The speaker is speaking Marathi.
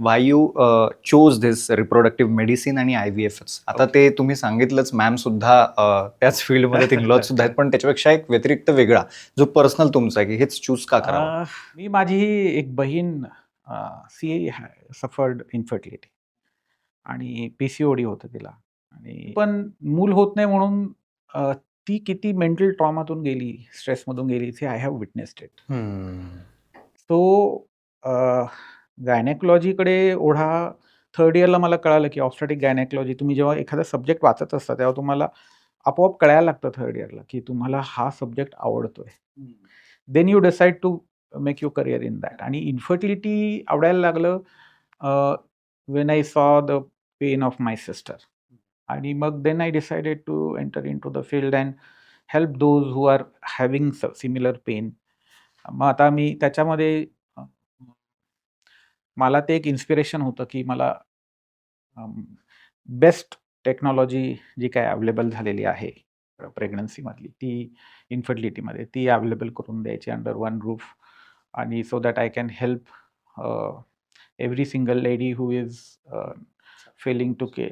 Why you choose this reproductive medicine आणि आय व्ही एफच आता ते तुम्ही सांगितलंच मॅम सुद्धा अ, त्याच फील्डमध्ये थिंगलॉज सुद्धा आहेत पण त्याच्यापेक्षा एक व्यतिरिक्त वेगळा जो पर्सनल तुमचा आहे की हेच चूज का करावं? अ, मी माझी एक बहीण सी सफर्ड इन्फर्टिलिटी आणि पी सी ओ डी होतं तिला. आणि पण मूल होत नाही म्हणून ती किती मेंटल ट्रॉमातून गेली स्ट्रेसमधून गेली ते I have witnessed it so गायनेकॉलॉजीकडे ओढा. थर्ड इयरला मला कळालं की ऑब्स्टॅटिक गायनेकॉलॉजी तुम्ही जेव्हा एखादा सब्जेक्ट वाचत असता तेव्हा तुम्हाला आपोआप कळायला लागतं थर्ड इयरला की तुम्हाला हा सब्जेक्ट आवडतोय. Then you decide to make you career in that आणि इन्फर्टिलिटी आवडायला लागलं when I saw the pain of my sister आणि मग then I decided to enter in to the field and help those who are having similar pain मग आता मी त्याच्यामध्ये मला ते एक इन्स्पिरेशन होतं की मला बेस्ट टेक्नॉलॉजी जी काय अवेलेबल झालेली आहे प्रेग्नन्सीमधली ती इन्फर्टिलिटीमध्ये ती अवेलेबल करून द्यायची अंडर वन रूफ आणि so that I can help every single lady who is failing to K